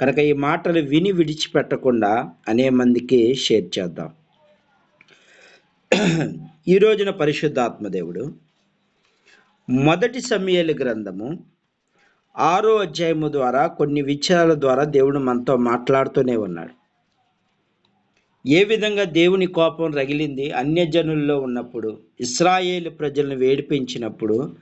కనుక ఈ మాటలు విని విడిచిపెట్టకుండా అనే మందికి షేర్ చేద్దాం. ఈ రోజున పరిశుద్ధాత్మ దేవుడు మొదటి సమయలు గ్రంథము ఆరో అధ్యాయము ద్వారా కొన్ని విచారాల ద్వారా దేవుడు మనతో మాట్లాడుతూనే ఉన్నాడు. ఏ విధంగా దేవుని కోపం రగిలింది అన్యజనుల్లో ఉన్నప్పుడు ఇస్రాయేల్ ప్రజలను వేడిపించినప్పుడు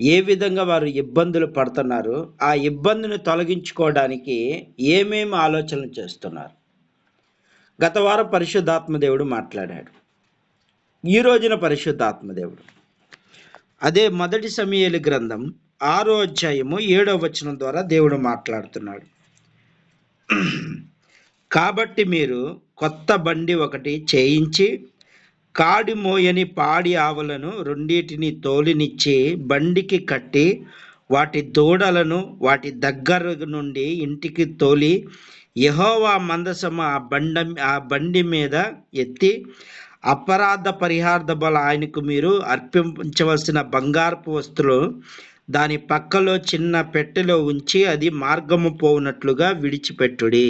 ఏ విధంగా వారు ఇబ్బందులు పడుతున్నారు ఆ ఇబ్బందిని తొలగించుకోవడానికి ఏమేమి ఆలోచనలు చేస్తున్నారు? గత వారం పరిశుద్ధాత్మ దేవుడు మాట్లాడాడు. ఈ రోజున పరిశుద్ధాత్మ దేవుడు. అదే మొదటి సమయలు గ్రంథం ఆరో అధ్యాయము ఏడో వచనం ద్వారా దేవుడు మాట్లాడుతున్నాడు. కాబట్టి మీరు కొత్త బండి ఒకటి చేయించి కాడిమోయని పాడి ఆవులను రెండింటిని తోలినిచ్చి బండికి కట్టి వాటి దూడలను వాటి దగ్గర నుండి ఇంటికి తోలి యహోవా మందసము ఆ బండ ఆ బండి మీద ఎత్తి అపరాధ పరిహార్థ బల ఆయనకు మీరు అర్పించవలసిన బంగారపు వస్తువులు దాని పక్కలో చిన్న పెట్టెలో ఉంచి అది మార్గము పోవునట్లుగా విడిచిపెట్టుడి.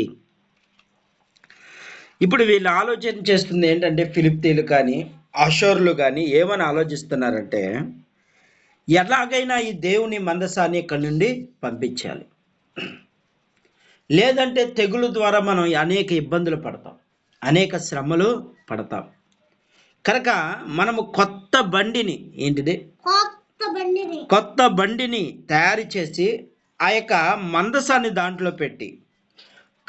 ఇప్పుడు వీళ్ళు ఆలోచన చేస్తుంది ఏంటంటే ఫిలిప్తీలు కానీ అషోర్లు కానీ ఏమని ఆలోచిస్తున్నారంటే ఎలాగైనా ఈ దేవుని మందసాన్ని ఇక్కడి నుండి పంపించాలి. లేదంటే తెగులు ద్వారా మనం అనేక ఇబ్బందులు పడతాం అనేక శ్రమలు పడతాం. కనుక మనము కొత్త బండిని ఏంటిది? కొత్త బండిని. కొత్త బండిని తయారు చేసి ఆ యొక్క మందసాన్ని దాంట్లో పెట్టి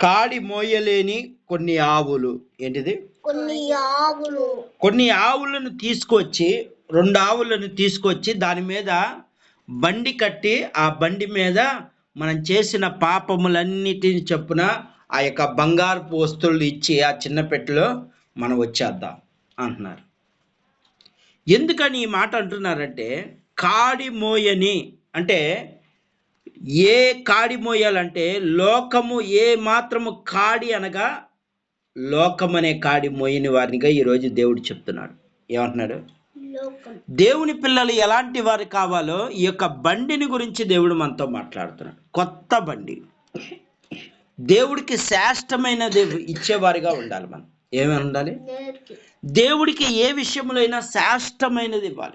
కాడి మోయలేని కొన్ని ఆవులు. ఏంటిది? కొన్ని ఆవులు. కొన్ని ఆవులను తీసుకొచ్చి రెండు ఆవులను తీసుకొచ్చి దాని మీద బండి కట్టి ఆ బండి మీద మనం చేసిన పాపములన్నిటిని చొప్పున ఆ యొక్క బంగారపు వస్తువులు ఇచ్చి ఆ చిన్న పెట్టెలో మనం వచ్చేద్దాం అంటున్నారు. ఎందుకని ఈ మాట అంటున్నారంటే కాడి మోయని అంటే ఏ కాడి మోయాలంటే లోకము ఏ మాత్రము కాడి అనగా లోకం అనే కాడి మోయని వారినిగా ఈరోజు దేవుడు చెప్తున్నాడు. ఏమంటున్నాడు? దేవుని పిల్లలు ఎలాంటి వారు కావాలో ఈ యొక్క బండిని గురించి దేవుడు మనతో మాట్లాడుతున్నాడు. కొత్త బండి. దేవుడికి శ్రేష్టమైనది ఇచ్చేవారిగా ఉండాలి మనం. ఏమని ఉండాలి? దేవుడికి ఏ విషయంలో అయినా శ్రేష్టమైనది ఇవ్వాలి.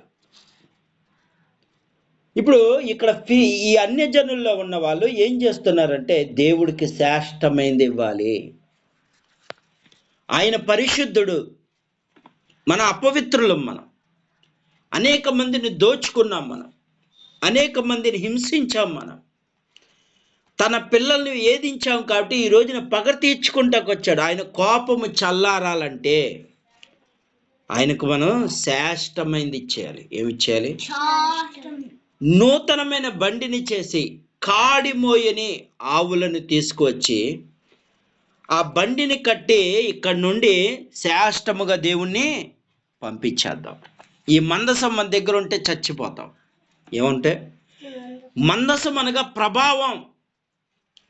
ఇప్పుడు ఇక్కడ ఫీ ఈ అన్యజనుల్లో ఉన్న వాళ్ళు ఏం చేస్తున్నారంటే దేవుడికి శ్రేష్టమైంది ఇవ్వాలి. ఆయన పరిశుద్ధుడు. మన అపవిత్రులం మనం. అనేక మందిని దోచుకున్నాం మనం. అనేక మందిని హింసించాం మనం. తన పిల్లల్ని వేధించాం కాబట్టి ఈ రోజున పగ తీర్చుకుంటాకు వచ్చాడు. ఆయన కోపము చల్లారాలంటే ఆయనకు మనం శ్రేష్టమైంది ఇచ్చేయాలి. ఏమి ఇచ్చేయాలి? నూతనమైన బండిని చేసి కాడి మోయని ఆవులను తీసుకువచ్చి ఆ బండిని కట్టి ఇక్కడ నుండి శాష్టముగా దేవుణ్ణి పంపించేద్దాం. ఈ మందసం మన దగ్గర ఉంటే చచ్చిపోతాం. ఏముంటే? మందసం అనగా ప్రభావం.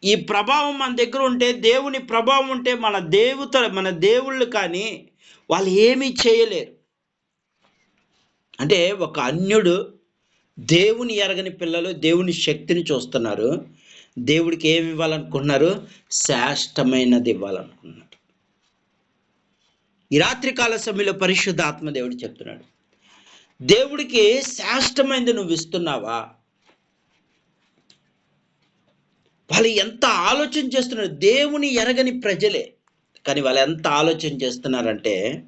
ఈ ప్రభావం మన దగ్గర ఉంటే దేవుని ప్రభావం ఉంటే మన దేవత మన దేవుళ్ళు కానీ వాళ్ళు ఏమీ చేయలేరు. అంటే ఒక అన్యుడు దేవుని ఎరగని పిల్లలు దేవుని శక్తిని చూస్తున్నారు. దేవుడికి ఏమి ఇవ్వాలనుకుంటున్నారు? శ్రేష్టమైనది ఇవ్వాలనుకుంటున్నారు. ఈ రాత్రికాల సమయంలో పరిశుద్ధ ఆత్మదేవుడు చెప్తున్నాడు. దేవుడికి శ్రేష్టమైనది నువ్వు ఇస్తున్నావా? వాళ్ళు ఎంత ఆలోచన చేస్తున్నారు? దేవుని ఎరగని ప్రజలే. కానీ వాళ్ళు ఎంత ఆలోచన చేస్తున్నారంటే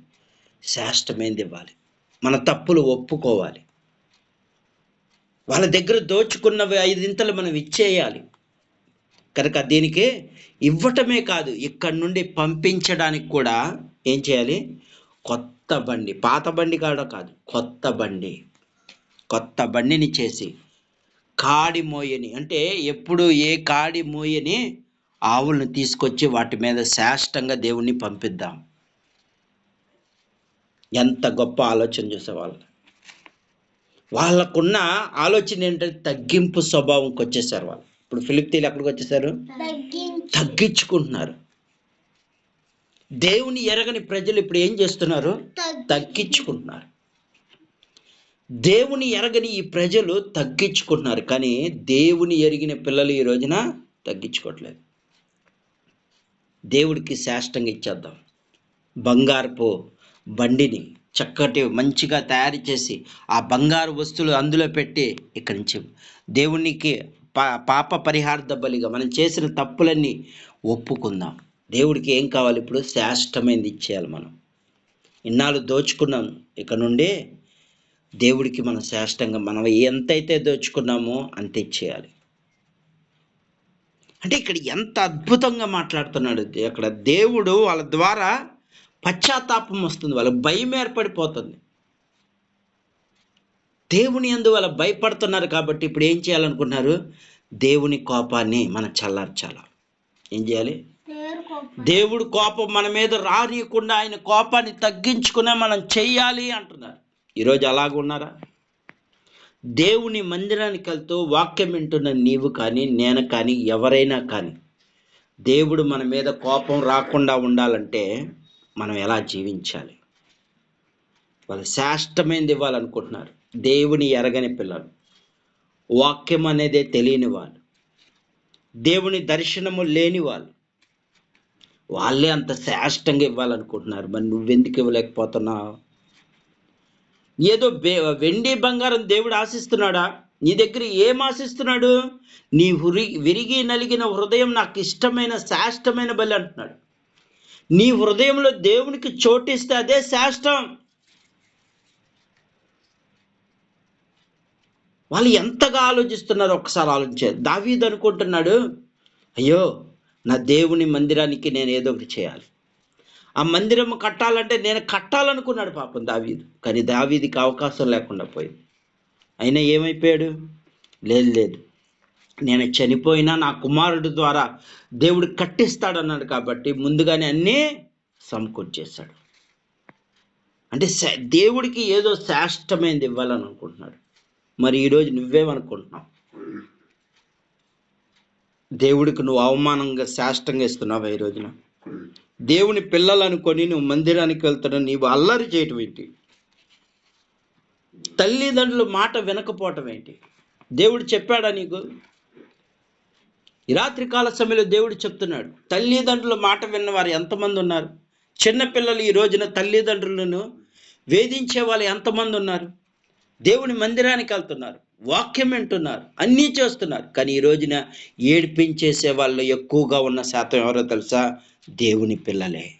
శ్రేష్టమైనది ఇవ్వాలి. మన తప్పులు ఒప్పుకోవాలి. వాళ్ళ దగ్గర దోచుకున్నవి ఐదింతలు మనం ఇచ్చేయాలి. కనుక దీనికి ఇవ్వటమే కాదు ఇక్కడ నుండి పంపించడానికి కూడా ఏం చేయాలి? కొత్త బండి పాత బండి కాడ కాదు కొత్త బండి. కొత్త బండిని చేసి కాడి మోయని అంటే ఎప్పుడు ఏ కాడి మోయని ఆవులను తీసుకొచ్చి వాటి మీద శాష్టంగా దేవుణ్ణి పంపిద్దాం. ఎంత గొప్ప ఆలోచన చేసేవాళ్ళు. వాళ్ళకున్న ఆలోచన ఏంటంటే తగ్గింపు స్వభావంకి వచ్చేసారు వాళ్ళు. ఇప్పుడు ఫిలిప్తీలు ఎక్కడికి వచ్చేసారు? తగ్గించి తగ్గించుకుంటున్నారు. దేవుని ఎరగని ప్రజలు ఇప్పుడు ఏం చేస్తున్నారు? తగ్గించుకుంటున్నారు. దేవుని ఎరగని ఈ ప్రజలు తగ్గించుకుంటున్నారు కానీ దేవుని ఎరిగిన పిల్లలు ఈ రోజున తగ్గించుకోవట్లేదు. దేవుడికి శాష్టంగా ఇచ్చేద్దాం. బంగారపు బండిని చక్కటి మంచిగా తయారు చేసి ఆ బంగారు వస్తువులు అందులో పెట్టి ఇక్కడి నుంచి దేవునికి పా పాప పరిహార్థ బలిగా మనం చేసిన తప్పులన్నీ ఒప్పుకుందాం. దేవుడికి ఏం కావాలి ఇప్పుడు? శ్రేష్టమైనది ఇచ్చేయాలి మనం. ఇన్నాళ్ళు దోచుకున్నాం ఇక్కడ నుండి దేవుడికి మనం శ్రేష్టంగా మనం ఎంతైతే దోచుకున్నామో అంత ఇచ్చేయాలి. అంటే ఇక్కడ ఎంత అద్భుతంగా మాట్లాడుతున్నాడు. అక్కడ దేవుడు వాళ్ళ ద్వారా పశ్చాత్తాపం వస్తుంది వాళ్ళకి భయం ఏర్పడిపోతుంది. దేవుని అందు వాళ్ళ భయపడుతున్నారు కాబట్టి ఇప్పుడు ఏం చేయాలనుకుంటున్నారు? దేవుని కోపాన్ని మనం చల్లార్చాల. ఏం చేయాలి? దేవుడు కోపం దేవుడు కోపం మన మీద రానియకుండా ఆయన కోపాన్ని తగ్గించుకునే మనం చెయ్యాలి అంటున్నారు. ఈరోజు అలాగున్నారా దేవుని మందిరానికి వెళ్తూ వాక్యం వింటున్న నీవు కానీ నేను కానీ ఎవరైనా కానీ దేవుడు మన మీద కోపం రాకుండా ఉండాలంటే మనం ఎలా జీవించాలి? వాళ్ళు శ్రేష్టమైనది ఇవ్వాలనుకుంటున్నారు. దేవుని ఎరగని పిల్లలు. వాక్యం అనేదే తెలియని వాళ్ళు. దేవుని దర్శనము లేని వాళ్ళు. వాళ్ళే అంత శ్రేష్టంగా ఇవ్వాలనుకుంటున్నారు. మరి నువ్వెందుకు ఇవ్వలేకపోతున్నావు? ఏదో బే- వెండి బంగారం దేవుడు ఆశిస్తున్నాడా? నీ దగ్గర ఏం ఆశిస్తున్నాడు? నీ హురి విరిగి నలిగిన హృదయం నాకు ఇష్టమైన శ్రేష్టమైన బలి అంటున్నాడు. నీ హృదయంలో దేవునికి చోటిస్తే అదే శాస్త్రం. వాళ్ళు ఎంతగా ఆలోచిస్తున్నారు ఒకసారి ఆలోచించారు దావీద్ అనుకుంటున్నాడు అయ్యో నా దేవుని మందిరానికి నేను ఏదో ఒకటి చేయాలి. ఆ మందిరం కట్టాలంటే నేను కట్టాలనుకున్నాడు పాపం దావీదు. కానీ దావీదికి అవకాశం లేకుండా పోయింది. అయినా ఏమైపోయాడు? లేదు లేదు. నేను చనిపోయినా నా కుమారుడు ద్వారా దేవుడు కట్టిస్తాడన్నాడు కాబట్టి ముందుగానే అన్నీ సమకూర్చేశాడు అంటే దేవుడికి ఏదో శ్రేష్టమైనది ఇవ్వాలని అనుకుంటున్నాడు. మరి ఈరోజు నువ్వేమనుకుంటున్నావు? దేవుడికి నువ్వు అవమానంగా శాష్టంగా ఇస్తున్నావా ఈ రోజున? దేవుని పిల్లలు అనుకొని నువ్వు మందిరానికి వెళ్తున్నా నీవు అల్లరి చేయటం ఏంటి? తల్లిదండ్రులు మాట వినకపోవటం ఏంటి? దేవుడు చెప్పాడా నీకు? ఈ రాత్రికాల సమయంలో దేవుడు చెప్తున్నాడు తల్లిదండ్రుల మాట విన్నవారు ఎంతమంది ఉన్నారు? చిన్నపిల్లలు ఈ రోజున తల్లిదండ్రులను వేధించే వాళ్ళు ఎంతమంది ఉన్నారు? దేవుని మందిరానికి వెళ్తున్నారు వాక్యం వింటున్నారు అన్నీ చేస్తున్నారు. కానీ ఈ రోజున ఏడిపించేసే వాళ్ళు ఎక్కువగా ఉన్న శాతం ఎవరో తెలుసా? దేవుని పిల్లలే.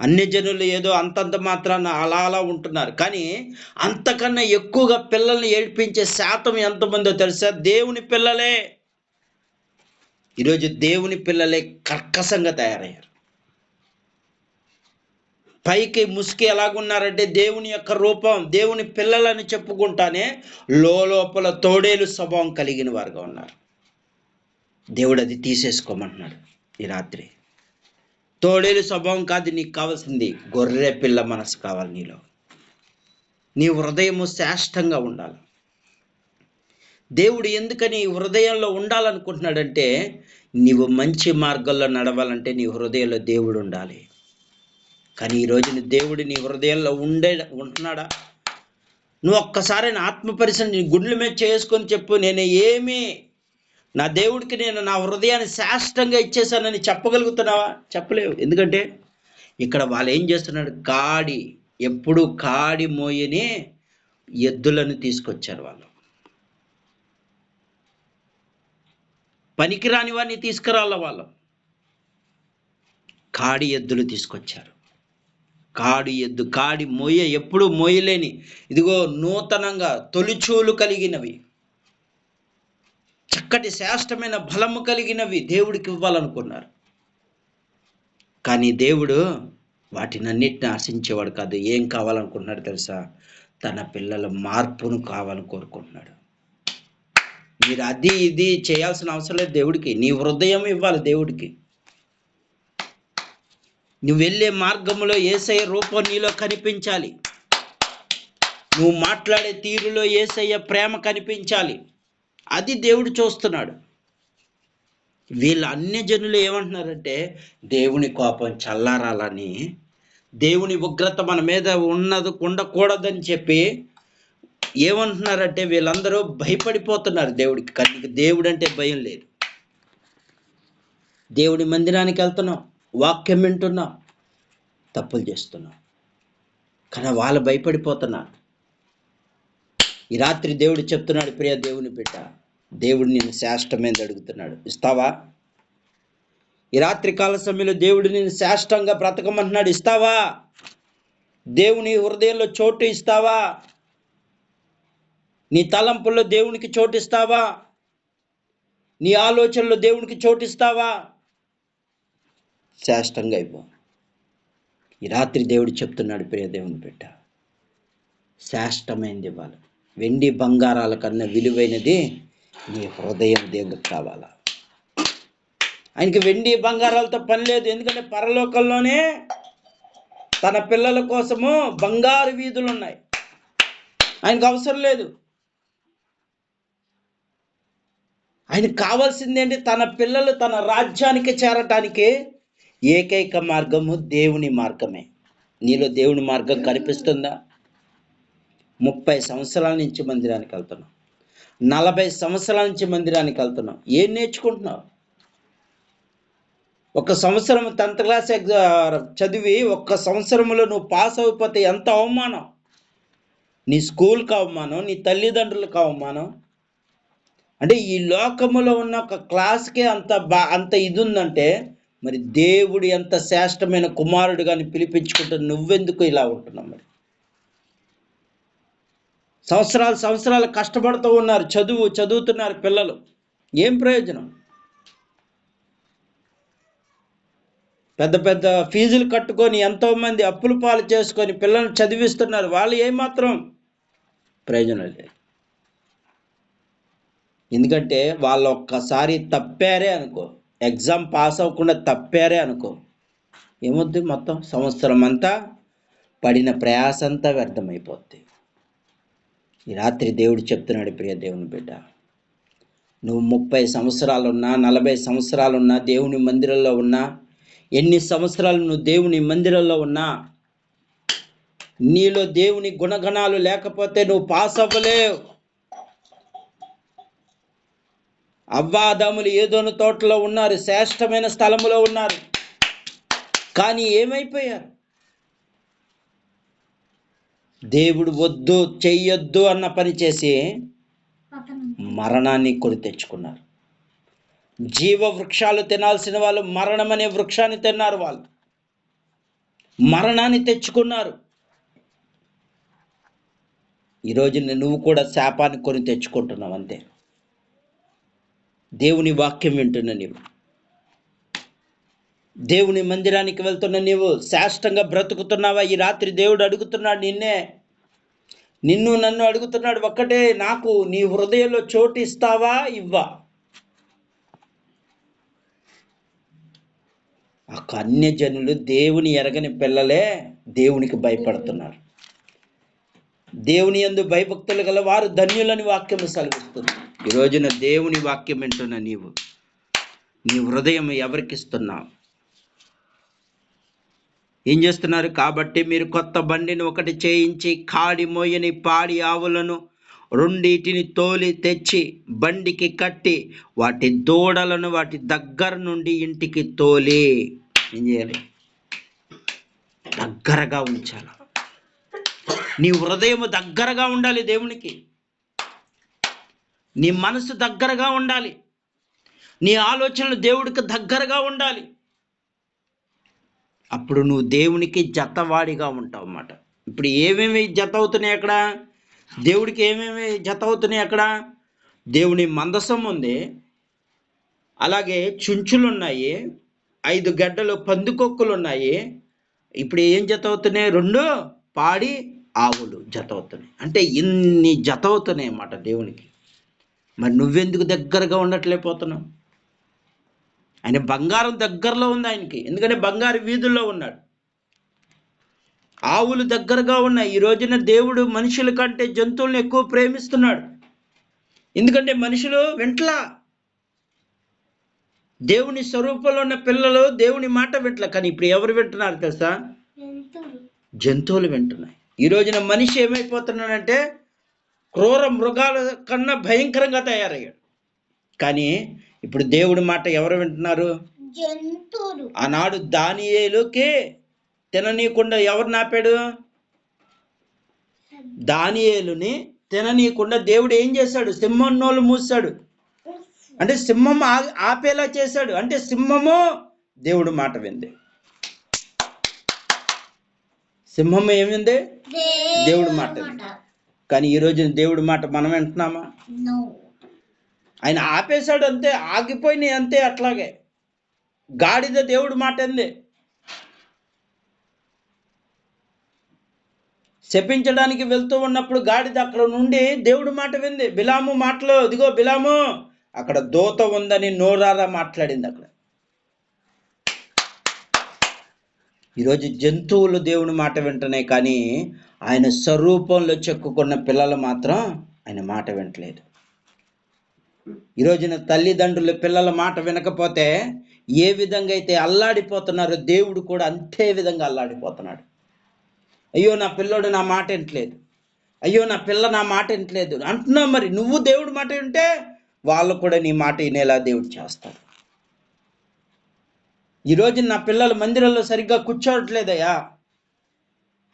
అన్ని జనులు ఏదో అంతంత మాత్రాన అలా అలా ఉంటున్నారు. కానీ అంతకన్నా ఎక్కువగా పిల్లల్ని ఏడిపించే శాతం ఎంతమందో తెలుసా? దేవుని పిల్లలే. ఈరోజు దేవుని పిల్లలే కర్కశంగా తయారయ్యారు. పైకి ముసుకి ఎలాగున్నారంటే దేవుని యొక్క రూపం దేవుని పిల్లలని చెప్పుకుంటానే లోపల తోడేలు స్వభావం కలిగిన వారుగా ఉన్నారు. దేవుడు అది తీసేసుకోమంటున్నాడు ఈ రాత్రి. తోడేలు స్వభావం కాదు నీకు కావాల్సింది గొర్రె పిల్ల మనసు కావాలి నీలో. నీ హృదయము శ్రేష్టంగా ఉండాలి. దేవుడు ఎందుకని హృదయంలో ఉండాలనుకుంటున్నాడంటే నీవు మంచి మార్గంలో నడవాలంటే నీ హృదయంలో దేవుడు ఉండాలి. కానీ ఈ రోజున దేవుడు నీ హృదయంలో ఉండే ఉంటున్నాడా? నువ్వు ఒక్కసారి నా ఆత్మ పరిశ్రమ నీ గుండెల మీద చేసుకొని చెప్పు నేను ఏమీ నా దేవుడికి నేను నా హృదయాన్ని శాష్టంగా ఇచ్చేసానని చెప్పగలుగుతున్నావా? చెప్పలేవు. ఎందుకంటే ఇక్కడ వాళ్ళు ఏం చేస్తున్నాడు? కాడి ఎప్పుడు కాడి మోయని ఎద్దులను తీసుకొచ్చారు వాళ్ళు. పనికిరాని వారిని తీసుకురాళ్ళ వాళ్ళు. కాడి ఎద్దులు తీసుకొచ్చారు. కాడి ఎద్దు కాడి మొయ్య ఎప్పుడు మొయ్యలేని ఇదిగో నూతనంగా తొలిచూలు కలిగినవి. చక్కటి శ్రేష్టమైన బలము కలిగినవి దేవుడికి ఇవ్వాలనుకున్నారు. కానీ దేవుడు వాటినన్నిటిని ఆశించేవాడు కాదు. ఏం కావాలనుకుంటున్నాడు తెలుసా? తన పిల్లల మార్పును కావాలని కోరుకుంటున్నాడు. మీరు అది ఇది చేయాల్సిన అవసరం లేదు దేవుడికి. నీ హృదయం ఇవ్వాలి దేవుడికి. నువ్వు వెళ్ళే మార్గంలో ఏసయ్య రూపం నీలో కనిపించాలి. నువ్వు మాట్లాడే తీరులో ఏసయ్య ప్రేమ కనిపించాలి. అది దేవుడు చూస్తున్నాడు. వీళ్ళ అన్ని జనులు ఏమంటున్నారంటే దేవుని కోపం చల్లారాలని దేవుని ఉగ్రత మన మీద ఉన్నది ఉండకూడదని చెప్పి ఏమంటున్నారంటే వీళ్ళందరూ భయపడిపోతున్నారు దేవుడికి. కానీ దేవుడు అంటే భయం లేదు. దేవుడి మందిరానికి వెళ్తున్నాం వాక్యం వింటున్నాం తప్పులు చేస్తున్నాం. కానీ వాళ్ళు భయపడిపోతున్నారు. ఈ రాత్రి దేవుడు చెప్తున్నాడు ప్రియ దేవుని బిడ్డ దేవుడు నేను శాష్టమైనది అడుగుతున్నాడు. ఇస్తావా? ఈ రాత్రి కాల సమయంలో దేవుడు నేను శాష్టంగా బ్రతకమంటున్నాడు ఇస్తావా? దేవుని హృదయంలో చోటు ఇస్తావా? నీ తలంపుల్లో దేవునికి చోటిస్తావా? నీ ఆలోచనలో దేవునికి చోటిస్తావా? శాష్టంగా అయిపో. ఈ రాత్రి దేవుడు చెప్తున్నాడు ప్రియ దేవుని బిడ్డ. శాష్టమైనది ఇవ్వాలి వెండి బంగారాల కన్నా విలువైనది నీ హృదయం దేవుడికి కావాలా? ఆయనకి వెండి బంగారాలతో పని లేదు. ఎందుకంటే పరలోకంలోనే తన పిల్లల కోసము బంగారు వీధులు ఉన్నాయి. ఆయనకు అవసరం లేదు. ఆయనకు కావాల్సిందేంటి? తన పిల్లలు తన రాజ్యానికి చేరటానికి ఏకైక మార్గము దేవుని మార్గమే. నీలో దేవుని మార్గం కనిపిస్తుందా? ముప్పై సంవత్సరాల నుంచి మందిరానికి వెళ్తున్నాం. నలభై సంవత్సరాల నుంచి మందిరానికి వెళ్తున్నాం. ఏం నేర్చుకుంటున్నావు? ఒక సంవత్సరం టెన్త్ క్లాస్ ఎగ్జా చదివి ఒక్క సంవత్సరంలో నువ్వు పాస్ అయిపోతే ఎంత అవమానం? నీ స్కూల్కి అవమానం నీ తల్లిదండ్రులకు అవమానం అంటే ఈ లోకములో ఉన్న ఒక క్లాస్కే అంత బా అంత ఇది ఉందంటే మరి దేవుడు ఎంత శ్రేష్టమైన కుమారుడు కానీ పిలిపించుకుంటే నువ్వెందుకు ఇలా ఉంటున్నావు మరి? సంవత్సరాలు సంవత్సరాలు కష్టపడుతూ ఉన్నారు చదువు చదువుతున్నారు పిల్లలు. ఏం ప్రయోజనం? పెద్ద పెద్ద ఫీజులు కట్టుకొని ఎంతోమంది అప్పులు పాలు చేసుకొని పిల్లల్ని చదివిస్తున్నారు. వాళ్ళు ఏమాత్రం ప్రయోజనం లేదు. ఎందుకంటే వాళ్ళు ఒక్కసారి తప్పారే అనుకో. ఎగ్జామ్ పాస్ అవ్వకుండా తప్పారే అనుకో. ఏమొద్ది మొత్తం సంవత్సరం అంతా పడిన ప్రయాస అంతా వ్యర్థమైపోద్ది. ఈ రాత్రి దేవుడు చెప్తున్నాడు ప్రియ దేవుని బిడ్డ. నువ్వు ముప్పై సంవత్సరాలున్నా నలభై సంవత్సరాలున్నా దేవుని మందిరంలో ఉన్నా ఎన్ని సంవత్సరాలు నువ్వు దేవుని మందిరంలో ఉన్నా నీలో దేవుని గుణగణాలు లేకపోతే నువ్వు పాస్ అవ్వలేవు. అవ్వాదములు ఏదోను తోటలో ఉన్నారు శ్రేష్టమైన స్థలములో ఉన్నారు. కానీ ఏమైపోయారు? దేవుడు వద్దు చెయ్యొద్దు అన్న పని చేసి మరణాన్ని కొని తెచ్చుకున్నారు. జీవ వృక్షాలు తినాల్సిన వాళ్ళు మరణం అనే వృక్షాన్ని తిన్నారు వాళ్ళు. మరణాన్ని తెచ్చుకున్నారు. ఈరోజు నువ్వు కూడా శాపాన్ని కొని తెచ్చుకుంటున్నావు అంతే. దేవుని వాక్యం వింటున్న నీవు. దేవుని మందిరానికి వెళ్తున్న నీవు శాష్టంగా బ్రతుకుతున్నావా? ఈ రాత్రి దేవుడు అడుగుతున్నాడు నిన్నే. నిన్ను నన్ను అడుగుతున్నాడు ఒక్కటే నాకు నీ హృదయంలో చోటు ఇస్తావా? ఇవ్వా. ఆ కన్యజనులు దేవుని ఎరగని పిల్లలే దేవునికి భయపడుతున్నారు. దేవుని ఎందు భయభక్తులు గల వారు ధన్యులని వాక్యము సెలవిస్తుంది. ఈ రోజున దేవుని వాక్యం వింటున్న నీవు నీ హృదయం ఎవరికిస్తున్నావు ఏం చేస్తున్నారు? కాబట్టి మీరు కొత్త బండిని ఒకటి చేయించి కాడి మోయని పాడి ఆవులను రెండిటిని తోలి తెచ్చి బండికి కట్టి వాటి దూడలను వాటి దగ్గర నుండి ఇంటికి తోలి. ఏం చేయాలి? దగ్గరగా ఉంచాలి? నీ హృదయం దగ్గరగా ఉండాలి దేవునికి. నీ మనసు దగ్గరగా ఉండాలి. నీ ఆలోచనలు దేవుడికి దగ్గరగా ఉండాలి. అప్పుడు నువ్వు దేవునికి జతవాడిగా ఉంటావు అన్నమాట. ఇప్పుడు ఏమేమి జత అవుతున్నాయి అక్కడ? దేవుడికి ఏమేమి జత అవుతున్నాయి అక్కడ? దేవుని మందసం ఉంది. అలాగే చుంచులు ఉన్నాయి. ఐదు గడ్డలు పందుకొక్కులు ఉన్నాయి. ఇప్పుడు ఏం జత అవుతున్నాయి? రెండు పాడి ఆవులు జత అవుతున్నాయి. అంటే ఇన్ని జత అవుతున్నాయి అన్నమాట దేవునికి. మరి నువ్వెందుకు దగ్గరగా ఉండట్లేకపోతున్నావు? ఆయన బంగారం దగ్గరలో ఉంది ఆయనకి. ఎందుకంటే బంగారు వీధుల్లో ఉన్నాడు. ఆవులు దగ్గరగా ఉన్నాయి. ఈ రోజున దేవుడు మనుషుల కంటే జంతువులను ఎక్కువ ప్రేమిస్తున్నాడు. ఎందుకంటే మనుషులు వెంట్లా. దేవుని స్వరూపంలో ఉన్న పిల్లలు దేవుని మాట వింటలా. కానీ ఇప్పుడు ఎవరు వింటున్నారు తెలుసా? జంతువులు. జంతువులు వింటున్నాయి. ఈ రోజున మనిషి ఏమైపోతున్నాడంటే క్రూర మృగాల కన్నా భయంకరంగా తయారయ్యాడు. కానీ ఇప్పుడు దేవుడి మాట ఎవరు వింటున్నారు? జంతువులు. ఆనాడు దానియేలుకే తిననీయకుండా ఎవరు నాపాడు? దానియేలుని తిననీయకుండా దేవుడు ఏం చేశాడు? సింహం నోలు మూసాడు అంటే సింహం ఆపేలా చేశాడు. అంటే సింహము దేవుడు మాట వింది. సింహం ఏమింది దేవుడి మాట. వింది. కానీ ఈ రోజు దేవుడి మాట మనం వింటున్నామా? ఆయన ఆపేశాడు అంతే ఆగిపోయినాయి అంతే అట్లాగే. గాడిద దేవుడి మాట ఎంది శపించడానికి వెళ్తూ ఉన్నప్పుడు గాడిద అక్కడ నుండి దేవుడి మాట వింది. బిలాము మాటలో ఇదిగో బిలాము అక్కడ దోత ఉందని నోరారా మాట్లాడింది అక్కడ. ఈరోజు జంతువులు దేవుని మాట వింటున్నాయి కానీ ఆయన స్వరూపంలో చెక్కుకున్న పిల్లలు మాత్రం ఆయన మాట వింటలేదు. ఈ రోజున తల్లిదండ్రులు పిల్లల మాట వినకపోతే ఏ విధంగా అయితే అల్లాడిపోతున్నారో దేవుడు కూడా అంతే విధంగా అల్లాడిపోతున్నాడు. అయ్యో నా పిల్లోడు నా మాట వింటలేదు. అయ్యో నా పిల్ల నా మాట వింటలేదు. అంటున్నావు మరి నువ్వు దేవుడి మాట వింటే వాళ్ళు కూడా నీ మాట వినేలా దేవుడు చేస్తాడు. ఈరోజు నా పిల్లలు మందిరంలో సరిగ్గా కూర్చోవట్లేదయ్యా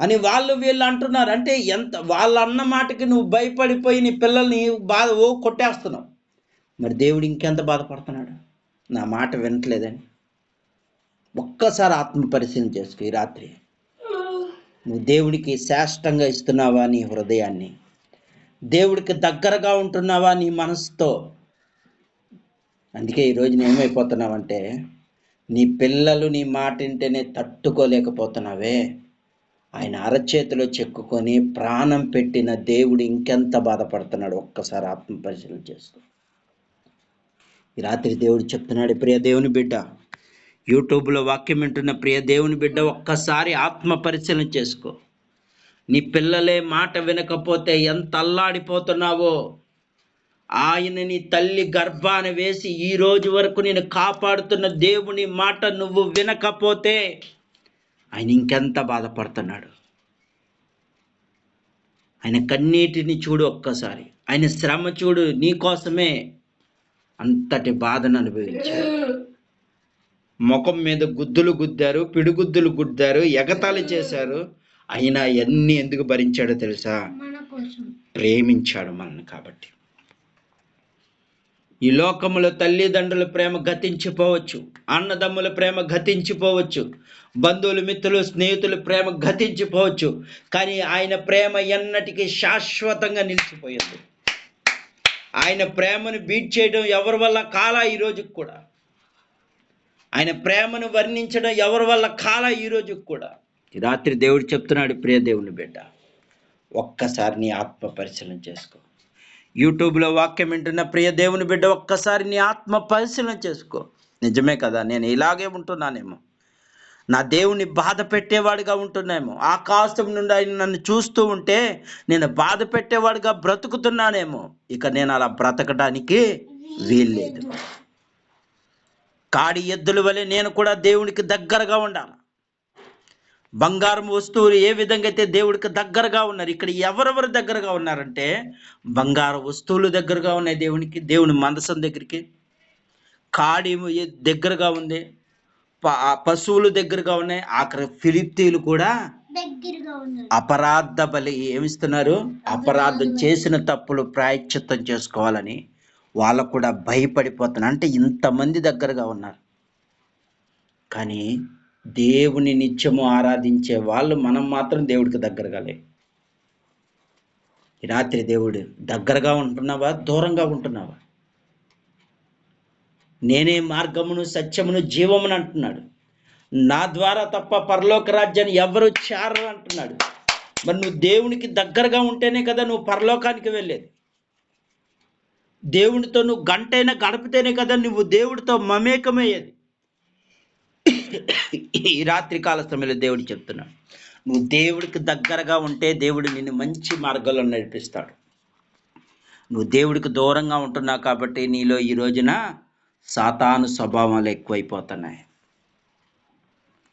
అని వాళ్ళు వీళ్ళు అంటున్నారు. అంటే ఎంత వాళ్ళ అన్న మాటకి నువ్వు భయపడిపోయి నీ పిల్లల్ని బాధ ఓ కొట్టేస్తున్నావు. మరి దేవుడు ఇంకెంత బాధపడుతున్నాడు? నా మాట వినట్లేదని. ఒక్కసారి ఆత్మ పరిశీలన చేసుకో ఈ రాత్రి. నువ్వు దేవుడికి శ్రేష్టంగా ఇస్తున్నావా నీ హృదయాన్ని? దేవుడికి దగ్గరగా ఉంటున్నావా నీ మనసుతో అందుకే ఈరోజు నేను ఏమైపోతున్నావంటే నీ పిల్లలు నీ మాట వింటేనే తట్టుకోలేకపోతున్నావే. ఆయన అరచేతిలో చెక్కుకొని ప్రాణం పెట్టిన దేవుడు ఇంకెంత బాధపడుతున్నాడు ఒక్కసారి ఆత్మ పరిశీలన చేస్తూ. ఈ రాత్రి దేవుడు చెప్తున్నాడు ప్రియ దేవుని బిడ్డ యూట్యూబ్లో వాక్యం వింటున్న ప్రియ దేవుని బిడ్డ ఒక్కసారి ఆత్మ పరిశీలన చేసుకో. నీ పిల్లలే మాట వినకపోతే ఎంత అల్లాడిపోతున్నావో ఆయన నీ తల్లి గర్భాన వేసి ఈ రోజు వరకు నేను కాపాడుతున్న దేవుని మాట నువ్వు వినకపోతే ఆయన ఇంకెంత బాధపడుతున్నాడు? ఆయన కన్నీటిని చూడు ఒక్కసారి. ఆయన శ్రమ చూడు నీ కోసమే అంతటి బాధను అనుభవించాడు. ముఖం మీద గుద్దులు గుద్దారు పిడిగుద్దులు గుద్దారు ఎగతాళి చేశారు. అయినా ఎన్ని ఎందుకు భరించాడో తెలుసా? ప్రేమించాడు మనల్ని కాబట్టి. ఈ లోకములో తల్లిదండ్రుల ప్రేమ గతించిపోవచ్చు అన్నదమ్ముల ప్రేమ గతించిపోవచ్చు బంధువులు మిత్రులు స్నేహితుల ప్రేమ గతించిపోవచ్చు కానీ ఆయన ప్రేమ ఎన్నటికీ శాశ్వతంగా నిలిచిపోయింది. ఆయన ప్రేమను బీట్ చేయడం ఎవరి వల్ల కాలా ఈ రోజుకి కూడా? ఆయన ప్రేమను వర్ణించడం ఎవరి వల్ల కాలా ఈ రోజుకి కూడా? రాత్రి దేవుడు చెప్తున్నాడు ప్రియ దేవుని బిడ్డ ఒక్కసారి నీ ఆత్మ పరిశీలన చేసుకో. యూట్యూబ్లో వాక్యం వింటున్న ప్రియ దేవుని బిడ్డ ఒక్కసారి నీ ఆత్మ పరిశీలన చేసుకో. నిజమే కదా నేను ఇలాగే ఉంటున్నానేమో. నా దేవుని బాధ పెట్టేవాడిగా ఉంటున్నామో ఆకాశం నుండి ఆయన నన్ను చూస్తూ ఉంటే నేను బాధ పెట్టేవాడిగా బ్రతుకుతున్నానేమో. ఇక నేను అలా బ్రతకడానికి వీల్లేదు. కాడి ఎద్దుల వలె నేను కూడా దేవునికి దగ్గరగా ఉండాలి? బంగారం వస్తువులు ఏ విధంగా అయితే దేవుడికి దగ్గరగా ఉన్నారు ఇక్కడ ఎవరెవరు దగ్గరగా ఉన్నారంటే బంగారు వస్తువులు దగ్గరగా ఉన్నాయి దేవునికి దేవుని మందసం దగ్గరికి కాడి దగ్గరగా ఉంది పశువులు దగ్గరగా ఉన్నాయి ఆఖరి ఫిలిప్తీలు కూడా అపరాధ బలి ఏమిస్తున్నారు? అపరాధం చేసిన తప్పులు ప్రాయశ్చిత్తం చేసుకోవాలని వాళ్ళకు కూడా భయపడిపోతున్నారు. అంటే ఇంతమంది దగ్గరగా ఉన్నారు. కానీ దేవుని నిత్యము ఆరాధించే వాళ్ళు మనం మాత్రం దేవుడికి దగ్గరగా లే. ఈ రాత్రి దేవుడు దగ్గరగా ఉంటున్నావా? దూరంగా ఉంటున్నావా? నేనే మార్గమును సత్యమును జీవమును అంటున్నాడు. నా ద్వారా తప్ప పరలోక రాజ్యాన్ని ఎవరు చేరరు అంటున్నాడు. మరి నువ్వు దేవునికి దగ్గరగా ఉంటేనే కదా నువ్వు పరలోకానికి వెళ్ళేది. దేవునితో నువ్వు గంటైనా గడిపితేనే కదా నువ్వు దేవుడితో మమేకమయ్యేది. ఈ రాత్రికాల సమయంలో దేవుడు చెప్తున్నాడు నువ్వు దేవుడికి దగ్గరగా ఉంటే దేవుడు నిన్ను మంచి మార్గంలో నడిపిస్తాడు. నువ్వు దేవుడికి దూరంగా ఉంటున్నావు కాబట్టి నీలో ఈ రోజున సాతాను స్వభావాలు ఎక్కువైపోతున్నాయి.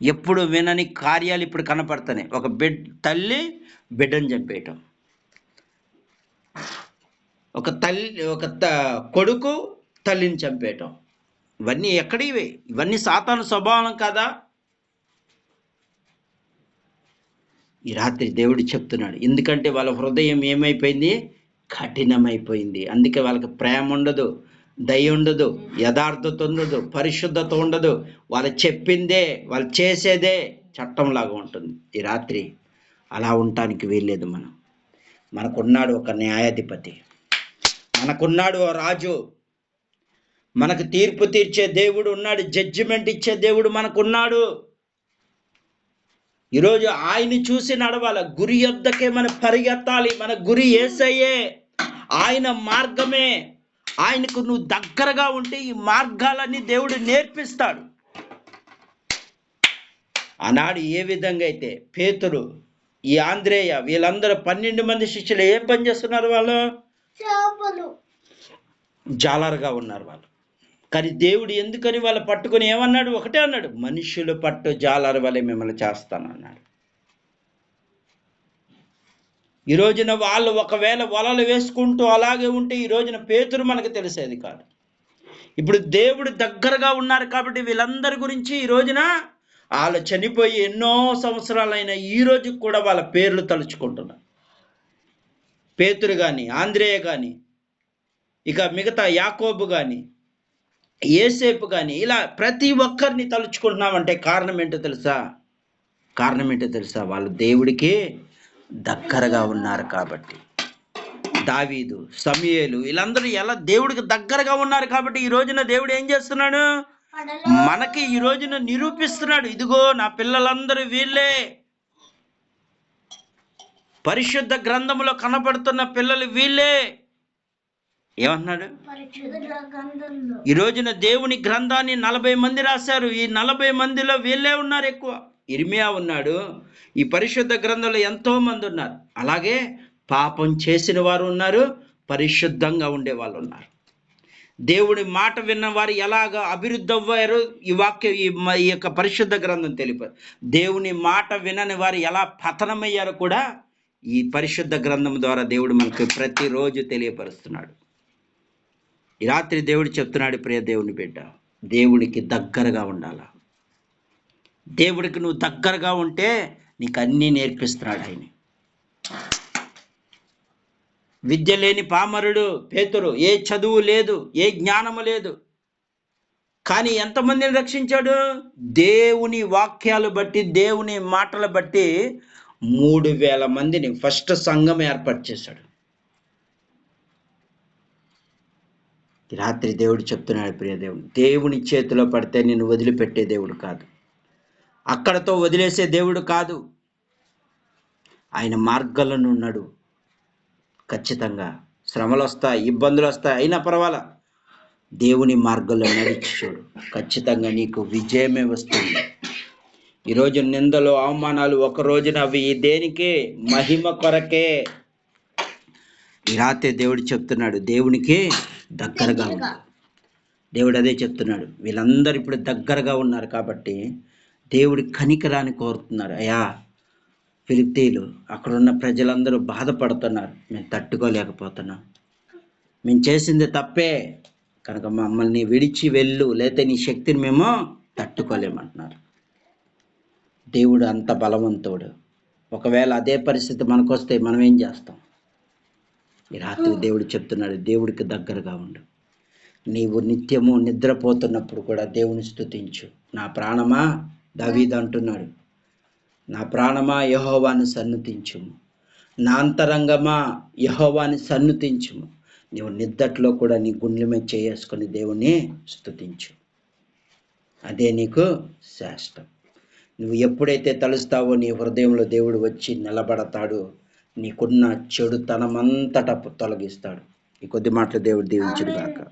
ఎప్పుడు వినని కార్యాలు ఇప్పుడు కనపడుతున్నాయి. ఒక బిడ్ తల్లి బిడ్డను చంపేయటం. ఒక తల్లి ఒక త కొడుకు తల్లిని చంపేయటం. ఇవన్నీ ఎక్కడివే? ఇవన్నీ సాతాను స్వభావం కదా. ఈ రాత్రి దేవుడు చెప్తున్నాడు ఎందుకంటే వాళ్ళ హృదయం ఏమైపోయింది? కఠినమైపోయింది. అందుకే వాళ్ళకి ప్రేమ ఉండదు దయ ఉండదు యథార్థత ఉండదు పరిశుద్ధత ఉండదు. వాళ్ళు చెప్పిందే వాళ్ళు చేసేదే చట్టంలాగా ఉంటుంది. ఈ రాత్రి అలా ఉండటానికి వీల్లేదు మనం. మనకున్నాడు ఒక న్యాయాధిపతి. మనకున్నాడు ఓ రాజు. మనకు తీర్పు తీర్చే దేవుడు ఉన్నాడు జడ్జిమెంట్ ఇచ్చే దేవుడు మనకున్నాడు. ఈరోజు ఆయన్ని చూసి నడవాలి. గురి యొద్దకే మనం పరిగెత్తాలి. మన గురి ఏసయ్యే. ఆయన మార్గమే. ఆయనకు నువ్వు దగ్గరగా ఉంటే ఈ మార్గాలన్నీ దేవుడు నేర్పిస్తాడు. ఆనాడు ఏ విధంగా అయితే పేతురు ఈ ఆంధ్రేయ వీళ్ళందరూ పన్నెండు మంది శిష్యులు ఏం పని చేస్తున్నారు వాళ్ళు? జాలరుగా ఉన్నారు వాళ్ళు. కానీ దేవుడు ఎందుకని వాళ్ళు పట్టుకొని ఏమన్నాడు? ఒకటే అన్నాడు మనుషులు పట్టు జాలరు వలె మిమ్మల్ని చేస్తాను అన్నాడు ఈ రోజున వాళ్ళు ఒకవేళ వలలు వేసుకుంటూ అలాగే ఉంటే ఈ రోజున పేతురు మనకు తెలిసేది కాదు. ఇప్పుడు దేవుడు దగ్గరగా ఉన్నారు కాబట్టి వీళ్ళందరి గురించి ఈ రోజున వాళ్ళు చనిపోయి ఎన్నో సంవత్సరాలైన ఈ రోజుకి కూడా వాళ్ళ పేర్లు తలుచుకుంటున్నారు. పేతురు కానీ ఆంధ్రేయ కానీ ఇక మిగతా యాకోబు కానీ ఏసేపు కానీ ఇలా ప్రతి ఒక్కరిని తలుచుకుంటున్నామంటే కారణం ఏంటో తెలుసా? కారణం ఏంటో తెలుసా? వాళ్ళు దేవుడికి దగ్గరగా ఉన్నారు కాబట్టి. దావీదు సమయలు వీళ్ళందరూ ఎలా దేవుడికి దగ్గరగా ఉన్నారు కాబట్టి ఈ రోజున దేవుడు ఏం చేస్తున్నాడు? మనకి ఈ రోజున నిరూపిస్తున్నాడు. ఇదిగో నా పిల్లలందరూ వీళ్ళే. పరిశుద్ధ గ్రంథములో కనపడుతున్న పిల్లలు వీళ్ళే. గంధంలో ఈ రోజున దేవుని గ్రంథాన్ని నలభై మంది రాశారు. ఈ నలభై మందిలో వీళ్ళే ఉన్నారు ఎక్కువ. ఇర్మియా ఉన్నాడు. ఈ పరిశుద్ధ గ్రంథంలో ఎంతో మంది ఉన్నారు. అలాగే పాపం చేసిన వారు ఉన్నారు. పరిశుద్ధంగా ఉండే వాళ్ళు ఉన్నారు. దేవుడి మాట విన్న వారు ఎలాగ అభివృద్ధి అవ్వారు ఈ వాక్య ఈ యొక్క పరిశుద్ధ గ్రంథం తెలిపారు. దేవుని మాట వినని వారు ఎలా పతనమయ్యారో కూడా ఈ పరిశుద్ధ గ్రంథం ద్వారా దేవుడు మనకు ప్రతిరోజు తెలియపరుస్తున్నాడు. ఈ రాత్రి దేవుడు చెప్తున్నాడు ప్రియ దేవుని బిడ్డ దేవుడికి దగ్గరగా ఉండాల? దేవుడికి నువ్వు దగ్గరగా ఉంటే నీకు అన్నీ నేర్పిస్తున్నాడు ఆయన. విద్య లేని పామరుడు పేతురు ఏ చదువు లేదు ఏ జ్ఞానము లేదు. కానీ ఎంతమందిని రక్షించాడు? దేవుని వాక్యాలు బట్టి దేవుని మాటలు బట్టి మూడు వేల మందిని ఫస్ట్ సంఘం ఏర్పాటు చేశాడు. రాత్రి దేవుడు చెప్తున్నాడు ప్రియదేవుడు దేవుని చేతిలో పడితే నిన్ను వదిలిపెట్టే దేవుడు కాదు. అక్కడతో వదిలేసే దేవుడు కాదు. ఆయన మార్గాలను ఉన్నాడు ఖచ్చితంగా శ్రమలు వస్తాయి ఇబ్బందులు వస్తాయి అయినా పర్వాలా? దేవుని మార్గంలో నడిచి చూడు. ఖచ్చితంగా నీకు విజయమే వస్తుంది. ఈరోజు నిందలు అవమానాలు ఒక రోజున అవి దేనికి? మహిమ కొరకే. ఈ రాత్రి దేవుడు చెప్తున్నాడు దేవునికి దగ్గరగా దేవుడు అదే చెప్తున్నాడు. వీళ్ళందరూ ఇప్పుడు దగ్గరగా ఉన్నారు కాబట్టి దేవుడి కనికరాన్ని కోరుతున్నారు. అయ్యా ఫిలిప్తీలు అక్కడ ఉన్న ప్రజలందరూ బాధపడుతున్నారు. మేము తట్టుకోలేకపోతున్నాం. మేము చేసింది తప్పే. కనుక మమ్మల్ని విడిచి వెళ్ళు. లేతే నీ శక్తిని మేము తట్టుకోలేమంటున్నారు. దేవుడు అంత బలవంతుడు. ఒకవేళ అదే పరిస్థితి మనకొస్తే మనం ఏం చేస్తాం? ఈ రాత్రి దేవుడు చెప్తున్నాడు దేవుడికి దగ్గరగా ఉండు. నీవు నిత్యము నిద్రపోతున్నప్పుడు కూడా దేవుని స్తుతించు. నా ప్రాణమా? దావీదు అంటున్నాడు. నా ప్రాణమా? యహోవాను సన్నుతించుము. నా అంతరంగమా? యహోవాని సన్నుతించుము. నీవు నిద్దట్లో కూడా నీ గుండెల మీద చేసుకొని దేవుని స్తుతించు. అదే నీకు శ్రేష్టం. నువ్వు ఎప్పుడైతే తలుస్తావో నీ హృదయంలో దేవుడు వచ్చి నిలబడతాడు. నీకున్న చెడుతనమంతట తొలగిస్తాడు. ఈ కొద్ది మాటలు దేవుడు దీవించుడు కాక